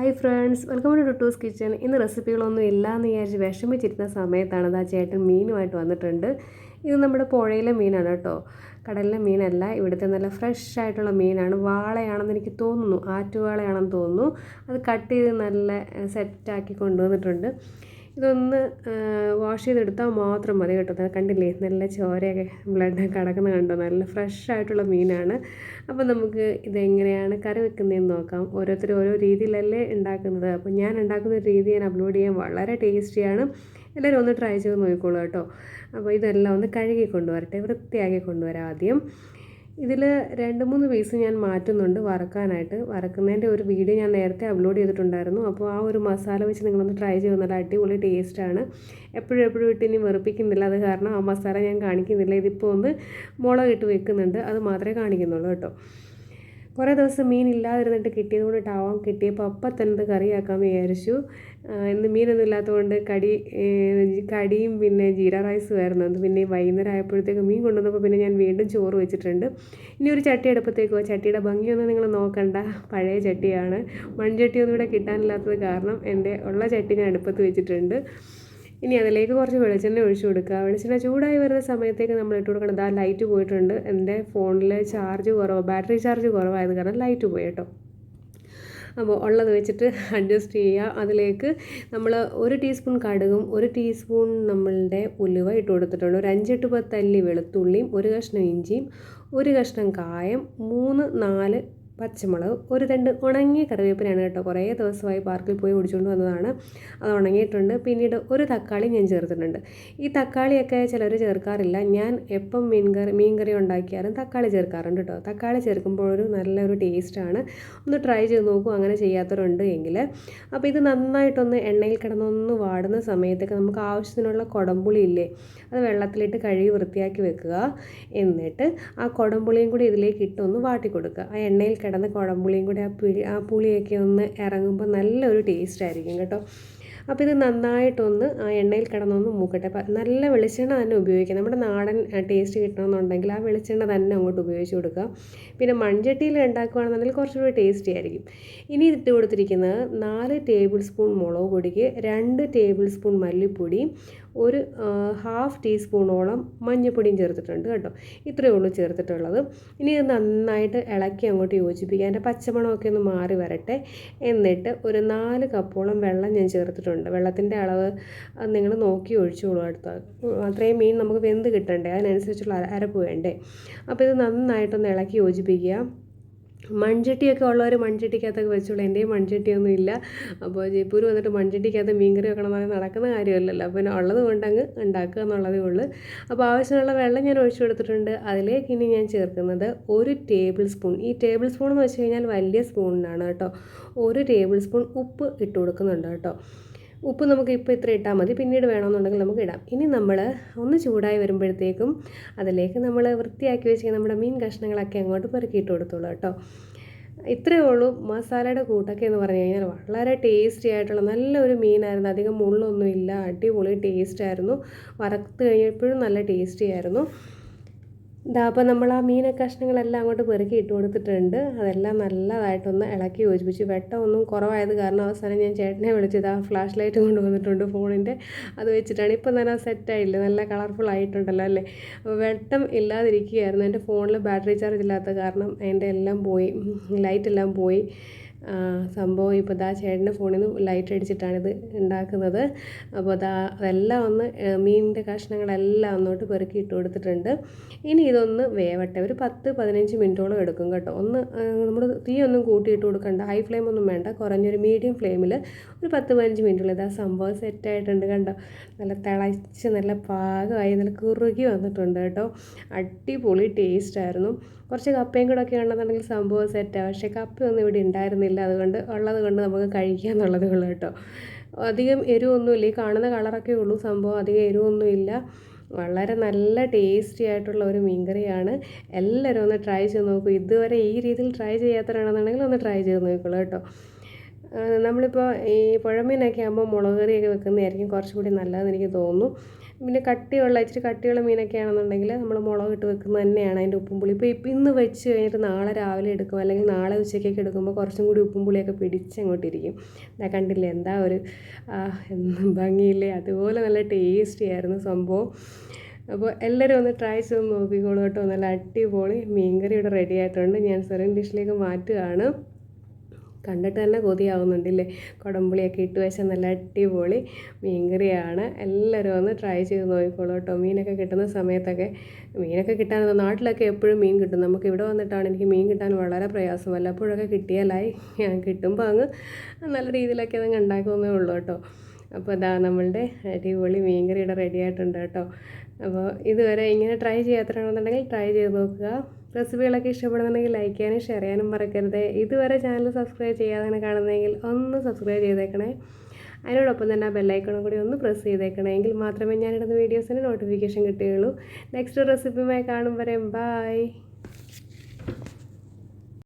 Hi friends welcome to Tu's kitchen ഇന്ന് റെസിപ്പികളൊന്നും ഇല്ല എന്ന് വിചാരിച്ച് വിഷമിച്ചിരുന്ന സമയത്താണ് അത് ആ ചേട്ടൻ മീനുമായിട്ട് വന്നിട്ടുണ്ട്. ഇത് നമ്മുടെ പുഴയിലെ മീനാണ് കേട്ടോ. കടലിലെ മീനല്ല ഇവിടുത്തെ നല്ല ഫ്രഷ് ആയിട്ടുള്ള മീനാണ്. വാളയാണെന്ന് എനിക്ക് തോന്നുന്നു ആറ്റുവാളയാണെന്ന് തോന്നുന്നു. അത് കട്ട് ചെയ്ത് നല്ല സെറ്റാക്കി കൊണ്ടുവന്നിട്ടുണ്ട്. ഇതൊന്ന് വാഷ് ചെയ്തെടുത്താൽ മാത്രം മതി കേട്ടോ. കണ്ടില്ലേ? നല്ല ചോരയൊക്കെ ബ്ലഡ് കിടക്കുന്ന കണ്ടോ? നല്ല ഫ്രഷ് ആയിട്ടുള്ള മീനാണ്. അപ്പോൾ നമുക്ക് ഇതെങ്ങനെയാണ് കറി വെക്കുന്നതെന്ന് നോക്കാം. ഓരോരുത്തർ ഓരോ രീതിയിലല്ലേ ഉണ്ടാക്കുന്നത്. അപ്പോൾ ഞാൻ ഉണ്ടാക്കുന്ന രീതി ഞാൻ അപ്ലോഡ് ചെയ്യാൻ വളരെ ടേസ്റ്റിയാണ് എല്ലാവരും ഒന്ന് ട്രൈ ചെയ്ത് നോക്കിക്കോളൂ കേട്ടോ. അപ്പോൾ ഇതെല്ലാം ഒന്ന് കഴുകി കൊണ്ടുവരട്ടെ വൃത്തിയാക്കി കൊണ്ടുവരാം ആദ്യം. ഇതിൽ രണ്ട് മൂന്ന് പീസ് ഞാൻ മാറ്റുന്നുണ്ട് വറക്കാനായിട്ട്. വറക്കുന്നതിന്റെ ഒരു വീഡിയോ ഞാൻ നേരത്തെ അപ്ലോഡ് ചെയ്തിട്ടുണ്ടായിരുന്നു. അപ്പോൾ ആ ഒരു മസാല വെച്ച് നിങ്ങളൊന്ന് ട്രൈ ചെയ്ത് നല്ല അടിപൊളി ടേസ്റ്റാണ് എപ്പോഴും എപ്പോഴും ഇട്ട് ഇനി വെറുപ്പിക്കുന്നില്ല. അത് കാരണം ആ മസാല ഞാൻ കാണിക്കുന്നില്ല. ഇതിപ്പോൾ ഒന്ന് മുളകിട്ട് വെക്കുന്നുണ്ട്. അത് മാത്രമേ കാണിക്കുന്നുള്ളൂ കേട്ടോ. കുറേ ദിവസം മീൻ ഇല്ലാതിരുന്നിട്ട് കിട്ടിയത് കൊണ്ടിട്ടാവാം കിട്ടിയപ്പോൾ അപ്പം തന്നെ അത് കറിയാക്കാമെന്ന് വിചാരിച്ചു. ഇന്ന് മീനൊന്നും ഇല്ലാത്തതുകൊണ്ട് കടി കടിയും പിന്നെ ജീര റൈസും ആയിരുന്നു. അത് പിന്നെ വൈകുന്നേരം ആയപ്പോഴത്തേക്ക് മീൻ കൊണ്ടുവന്നപ്പോൾ പിന്നെ ഞാൻ വീണ്ടും ചോറ് വെച്ചിട്ടുണ്ട്. ഇനി ഒരു ചട്ടി എടുപ്പത്തേക്കോ ചട്ടിയുടെ ഭംഗിയൊന്നും നിങ്ങൾ നോക്കണ്ട. പഴയ ചട്ടിയാണ്. മൺചട്ടിയൊന്നും ഇവിടെ കിട്ടാനില്ലാത്തത് കാരണം എന്റെ ഉള്ള ചട്ടി ഞാൻ അടുപ്പത്ത് വെച്ചിട്ടുണ്ട്. ഇനി അതിലേക്ക് കുറച്ച് വെളിച്ചെണ്ണ ഒഴിച്ചു കൊടുക്കുക. വെളിച്ചെണ്ണ ചൂടായി വരുന്ന സമയത്തേക്ക് നമ്മൾ ഇട്ട് കൊടുക്കണം. ആ ലൈറ്റ് പോയിട്ടുണ്ട്. എന്റെ ഫോണിൽ ചാർജ് കുറവ്. ബാറ്ററി ചാർജ് കുറവായത് കാരണം ലൈറ്റ് പോയി കേട്ടോ. അപ്പോൾ ഉള്ളത് വെച്ചിട്ട് അഡ്ജസ്റ്റ് ചെയ്യുക. അതിലേക്ക് നമ്മൾ ഒരു ടീസ്പൂൺ കടുകും ഒരു ടീസ്പൂൺ നമ്മളുടെ ഉലുവ ഇട്ട് കൊടുത്തിട്ടുണ്ട്. ഒരു അഞ്ചെട്ട് പത്തല്ലി വെളുത്തുള്ളിയും ഒരു കഷ്ണം ഇഞ്ചിയും ഒരു കഷ്ണം കായം മൂന്ന് നാല് പച്ചമുളക് ഒരു രണ്ട് ഉണങ്ങിയ കറിവേപ്പിനാണ് കേട്ടോ കുറേ ദിവസമായി പാർക്കിൽ പോയി ഓടിച്ചുകൊണ്ട് വന്നതാണ്. അത് ഉണങ്ങിയിട്ടുണ്ട്. പിന്നീട് ഒരു തക്കാളി ഞാൻ ചേർത്തിട്ടുണ്ട്. ഈ തക്കാളിയൊക്കെ ചിലർ ചേർക്കാറില്ല. ഞാൻ എപ്പം മീൻ കറി മീൻ കറി ഉണ്ടാക്കിയാലും തക്കാളി ചേർക്കാറുണ്ട് കേട്ടോ. തക്കാളി ചേർക്കുമ്പോൾ ഒരു നല്ലൊരു ടേസ്റ്റാണ്. ഒന്ന് ട്രൈ ചെയ്ത് നോക്കൂ. അങ്ങനെ ചെയ്യാത്തവരുണ്ട് എങ്കിൽ. അപ്പോൾ ഇത് നന്നായിട്ടൊന്ന് എണ്ണയിൽ കിടന്നൊന്ന് വാടുന്ന സമയത്തൊക്കെ നമുക്ക് ആവശ്യത്തിനുള്ള കുടംപുളി ഇല്ലേ അത് വെള്ളത്തിലിട്ട് കഴുകി വൃത്തിയാക്കി വെക്കുക. എന്നിട്ട് ആ കുടംപുളിയും കൂടി ഇതിലേക്ക് ഇട്ടൊന്ന് വാട്ടി കൊടുക്കുക ആ എണ്ണയിൽ കിടന്ന് കുഴമ്പുളിയും കൂടി ആ പിഴി ആ പുളിയൊക്കെ ഒന്ന് ഇറങ്ങുമ്പോൾ നല്ലൊരു ടേസ്റ്റ് ആയിരിക്കും കേട്ടോ. അപ്പോൾ ഇത് നന്നായിട്ടൊന്ന് ആ എണ്ണയിൽ കിടന്നൊന്ന് മൂക്കട്ടെ. അപ്പം നല്ല വെളിച്ചെണ്ണ തന്നെ ഉപയോഗിക്കുക നമ്മുടെ നാടൻ ടേസ്റ്റ് കിട്ടണമെന്നുണ്ടെങ്കിൽ ആ വെളിച്ചെണ്ണ തന്നെ അങ്ങോട്ട് ഉപയോഗിച്ച് കൊടുക്കുക പിന്നെ മൺചട്ടിയിൽ ഉണ്ടാക്കുകയാണെന്നുണ്ടെങ്കിൽ കുറച്ചുകൂടി ടേസ്റ്റി ആയിരിക്കും. ഇനി ഇട്ട് കൊടുത്തിരിക്കുന്നത് നാല് ടേബിൾ സ്പൂൺ മുളക് പൊടിക്ക് രണ്ട് ടേബിൾ സ്പൂൺ മല്ലിപ്പൊടി ഒരു ഹാഫ് ടീസ്പൂണോളം മഞ്ഞൾപ്പൊടിയും ചേർത്തിട്ടുണ്ട് കേട്ടോ. ഇത്രയേ ഉള്ളൂ ചേർത്തിട്ടുള്ളത്. ഇനി ഇത് നന്നായിട്ട് ഇളക്കി അങ്ങോട്ട് യോജിപ്പിക്കുക. അതിന്റെ പച്ചമണമൊക്കെ ഒന്ന് മാറി വരട്ടെ. എന്നിട്ട് ഒരു നാല് കപ്പോളം വെള്ളം ഞാൻ ചേർത്തിട്ടുണ്ട്. വെള്ളത്തിന്റെ അളവ് നിങ്ങൾ നോക്കി ഒഴിച്ചോളൂ അടുത്ത. അത്രയും മീൻ നമുക്ക് വെന്ത് കിട്ടണ്ടേ? അതിനനുസരിച്ചുള്ള അരപ്പ് വേണ്ടേ? അപ്പോൾ ഇത് നന്നായിട്ടൊന്ന് ഇളക്കി യോജിപ്പിക്കുക. മൺചട്ടിയൊക്കെ ഉള്ളവർ മൺചട്ടിക്കകത്തൊക്കെ വെച്ചോളൂ. എന്റെയും മൺചട്ടിയൊന്നും ഇല്ല. അപ്പോൾ ജയ്പൂർ വന്നിട്ട് മൺചട്ടിക്കകത്ത് മീൻകറി വെക്കണം എന്ന് നടക്കുന്ന കാര്യമല്ലല്ലോ. പിന്നെ ഉള്ളത് കൊണ്ടങ്ങ് ഉണ്ടാക്കുക എന്നുള്ളതേ ഉള്ളൂ. അപ്പോൾ ആവശ്യമുള്ള വെള്ളം ഞാൻ ഒഴിച്ചു കൊടുത്തിട്ടുണ്ട്. അതിലേക്ക് ഇനി ഞാൻ ചേർക്കുന്നത് ഒരു ടേബിൾ സ്പൂൺ. ഈ ടേബിൾ സ്പൂൺ എന്ന് വെച്ച് കഴിഞ്ഞാൽ വലിയ സ്പൂണിനാണ് കേട്ടോ. ഒരു ടേബിൾ സ്പൂൺ ഉപ്പ് ഇട്ട് കൊടുക്കുന്നുണ്ട് കേട്ടോ. ഉപ്പ് നമുക്ക് ഇപ്പോൾ ഇത്ര ഇട്ടാൽ മതി. പിന്നീട് വേണമെന്നുണ്ടെങ്കിൽ നമുക്ക് ഇടാം. ഇനി നമ്മൾ ഒന്ന് ചൂടായി വരുമ്പോഴത്തേക്കും അതിലേക്ക് നമ്മൾ വൃത്തിയാക്കി വെച്ച് നമ്മുടെ മീൻ കഷ്ണങ്ങളൊക്കെ അങ്ങോട്ട് പെറുക്കിയിട്ട് കൊടുത്തോളൂ കേട്ടോ. ഇത്രയേ ഉള്ളൂ. മസാലയുടെ കൂട്ടൊക്കെ എന്ന് പറഞ്ഞു കഴിഞ്ഞാൽ വളരെ ടേസ്റ്റി ആയിട്ടുള്ള നല്ലൊരു മീനായിരുന്നു. അധികം മുള്ളൊന്നും ഇല്ല. അടിപൊളി ടേസ്റ്റ് ആയിരുന്നു. വറുത്ത് കഴിഞ്ഞപ്പോഴും നല്ല ടേസ്റ്റി ആയിരുന്നു. ഇതാ അപ്പോൾ നമ്മൾ ആ മീന കഷ്ണങ്ങളെല്ലാം അങ്ങോട്ട് പെറുക്കി ഇട്ട് കൊടുത്തിട്ടുണ്ട്. അതെല്ലാം നല്ലതായിട്ടൊന്ന് ഇളക്കി യോജിപ്പിച്ച്. വെട്ടമൊന്നും കുറവായത് കാരണം അവസാനം ഞാൻ ചേട്ടനെ വിളിച്ചത് ആ ഫ്ലാഷ് ലൈറ്റ് കൊണ്ടുവന്നിട്ടുണ്ട് ഫോണിന്റെ. അത് വെച്ചിട്ടാണ് ഇപ്പം തന്നെ സെറ്റായില്ലേ നല്ല കളർഫുൾ ആയിട്ടുണ്ടല്ലോ അല്ലേ? അപ്പോൾ വെട്ടം ഇല്ലാതിരിക്കുകയായിരുന്നു. എന്റെ ഫോണിൽ ബാറ്ററി ചാർജ് ഇല്ലാത്ത കാരണം എന്റെ എല്ലാം പോയി. ലൈറ്റെല്ലാം പോയി. സംഭവം ഇപ്പോൾ ദാ ചേട്ടന്റെ ഫോണിൽ നിന്ന് ലൈറ്റ് അടിച്ചിട്ടാണിത് ഉണ്ടാക്കുന്നത്. അപ്പോൾ ദാ അതെല്ലാം ഒന്ന് മീനിന്റെ കഷ്ണങ്ങളെല്ലാം ഒന്നോട്ട് പെറുക്കി ഇട്ട് കൊടുത്തിട്ടുണ്ട്. ഇനി ഇതൊന്ന് വേവട്ടെ. ഒരു പത്ത് പതിനഞ്ച് മിനിറ്റോളം എടുക്കും കേട്ടോ. ഒന്ന് നമ്മൾ തീ ഒന്നും കൂട്ടിയിട്ട് കൊടുക്കണ്ട. ഹൈ ഫ്ലെയിം ഒന്നും വേണ്ട. കുറഞ്ഞൊരു മീഡിയം ഫ്ലെയിമിൽ ഒരു പത്ത് പതിനഞ്ച് മിനിറ്റുള്ള ഇതാ സംഭവം സെറ്റായിട്ടുണ്ട് കണ്ടോ. നല്ല തിളച്ച് നല്ല പാകമായി നല്ല കുറുകി വന്നിട്ടുണ്ട് കേട്ടോ. അടിപൊളി ടേസ്റ്റായിരുന്നു കുറച്ച് കപ്പയും കൂടെ ഒക്കെ ഉണ്ടെന്നുണ്ടെങ്കിൽ സംഭവം സെറ്റാണ് പക്ഷേ കപ്പയൊന്നും ഇവിടെ ഉണ്ടായിരുന്നില്ല. അതുകൊണ്ട് ഉള്ളത് കൊണ്ട് നമുക്ക് കഴിക്കുക എന്നുള്ളത് ഉള്ളു കേട്ടോ. അധികം എരിവൊന്നുമില്ല. ഈ കാണുന്ന കളറൊക്കെ ഉള്ളൂ. സംഭവം അധികം എരിവൊന്നുമില്ല. വളരെ നല്ല ടേസ്റ്റി ആയിട്ടുള്ള ഒരു മീൻകറിയാണ്. എല്ലാവരും ഒന്ന് ട്രൈ ചെയ്ത് നോക്കൂ. ഇതുവരെ ഈ രീതിയിൽ ട്രൈ ചെയ്യാത്തവരാണെന്നുണ്ടെങ്കിൽ ഒന്ന് ട്രൈ ചെയ്ത് നോക്കുള്ളൂ കേട്ടോ. നമ്മളിപ്പോൾ ഈ പുഴമീനൊക്കെ ആകുമ്പോൾ മുളക് കറിയൊക്കെ വെക്കുന്നതായിരിക്കും കുറച്ചും കൂടി നല്ലതെന്ന് എനിക്ക് തോന്നുന്നു. പിന്നെ കട്ടിയുള്ള ഇച്ചിരി കട്ടിയുള്ള മീനൊക്കെ ആണെന്നുണ്ടെങ്കിൽ നമ്മൾ മുളകിട്ട് വെക്കുന്നത് തന്നെയാണ് അതിന്റെ ഉപ്പും പുളി. ഇപ്പോൾ ഇപ്പം ഇന്ന് വെച്ച് കഴിഞ്ഞിട്ട് നാളെ രാവിലെ എടുക്കും. അല്ലെങ്കിൽ നാളെ ഉച്ചയ്ക്കൊക്കെ എടുക്കുമ്പോൾ കുറച്ചും കൂടി ഉപ്പും പുളിയൊക്കെ പിടിച്ച് അങ്ങോട്ടിരിക്കും ഞാൻ കണ്ടില്ലേ? എന്താ ഒരു ഭംഗിയില്ലേ? അതുപോലെ നല്ല ടേസ്റ്റി ആയിരുന്നു സംഭവം. അപ്പോൾ എല്ലാവരും ഒന്ന് ട്രൈ ചെയ്ത് നോക്കിക്കോളൂ കേട്ടോ. നല്ല അടിപൊളി മീൻകറി ഇവിടെ റെഡി ആയിട്ടുണ്ട്. ഞാൻ സെറിൻ ഡിഷിലേക്ക് മാറ്റുകയാണ്. കണ്ടിട്ട് തന്നെ കൊതിയാവുന്നുണ്ടല്ലേ? കുടംപുളിയൊക്കെ ഇട്ട് വെച്ച നല്ല അടിപൊളി മീൻകറിയാണ്. എല്ലാവരും ഒന്ന് ട്രൈ ചെയ്ത് നോക്കിക്കോളൂ കേട്ടോ. മീനൊക്കെ കിട്ടുന്ന സമയത്തൊക്കെ മീനൊക്കെ കിട്ടാൻ നാട്ടിലൊക്കെ എപ്പോഴും മീൻ കിട്ടും. നമുക്ക് ഇവിടെ വന്നിട്ടാണ് എനിക്ക് മീൻ കിട്ടാൻ വളരെ പ്രയാസം. വല്ലപ്പോഴൊക്കെ കിട്ടിയാലായി. ഞാൻ കിട്ടുമ്പോൾ അങ്ങ് നല്ല രീതിയിലൊക്കെ അതങ്ങ് ഉണ്ടാക്കുന്നേ ഉള്ളൂ കേട്ടോ. അപ്പോൾ ഇതാ നമ്മളുടെ അടിപൊളി മീൻകറി ഇവിടെ റെഡി ആയിട്ടുണ്ട് കേട്ടോ. അപ്പോൾ ഇതുവരെ ഇങ്ങനെ ട്രൈ ചെയ്യാത്തണമെന്നുണ്ടെങ്കിൽ ട്രൈ ചെയ്ത് നോക്കുക. റെസിപ്പികളൊക്കെ ഇഷ്ടപ്പെടുന്നുണ്ടെങ്കിൽ ലൈക്ക് ചെയ്യാനും ഷെയർ ചെയ്യാനും മറക്കരുത്. ഇതുവരെ ചാനൽ സബ്സ്ക്രൈബ് ചെയ്യാതെ കാണുന്നതെങ്കിൽ ഒന്ന് സബ്സ്ക്രൈബ് ചെയ്തേക്കണേ. അതിനോടൊപ്പം തന്നെ ആ ബെല്ലൈക്കണും കൂടി ഒന്ന് പ്രസ് ചെയ്തേക്കണേ. എങ്കിൽ മാത്രമേ ഞാനിടുന്ന വീഡിയോസിന് നോട്ടിഫിക്കേഷൻ കിട്ടുകയുള്ളൂ. നെക്സ്റ്റ് റെസിപ്പിയുമായി കാണും വരെ. ബായ്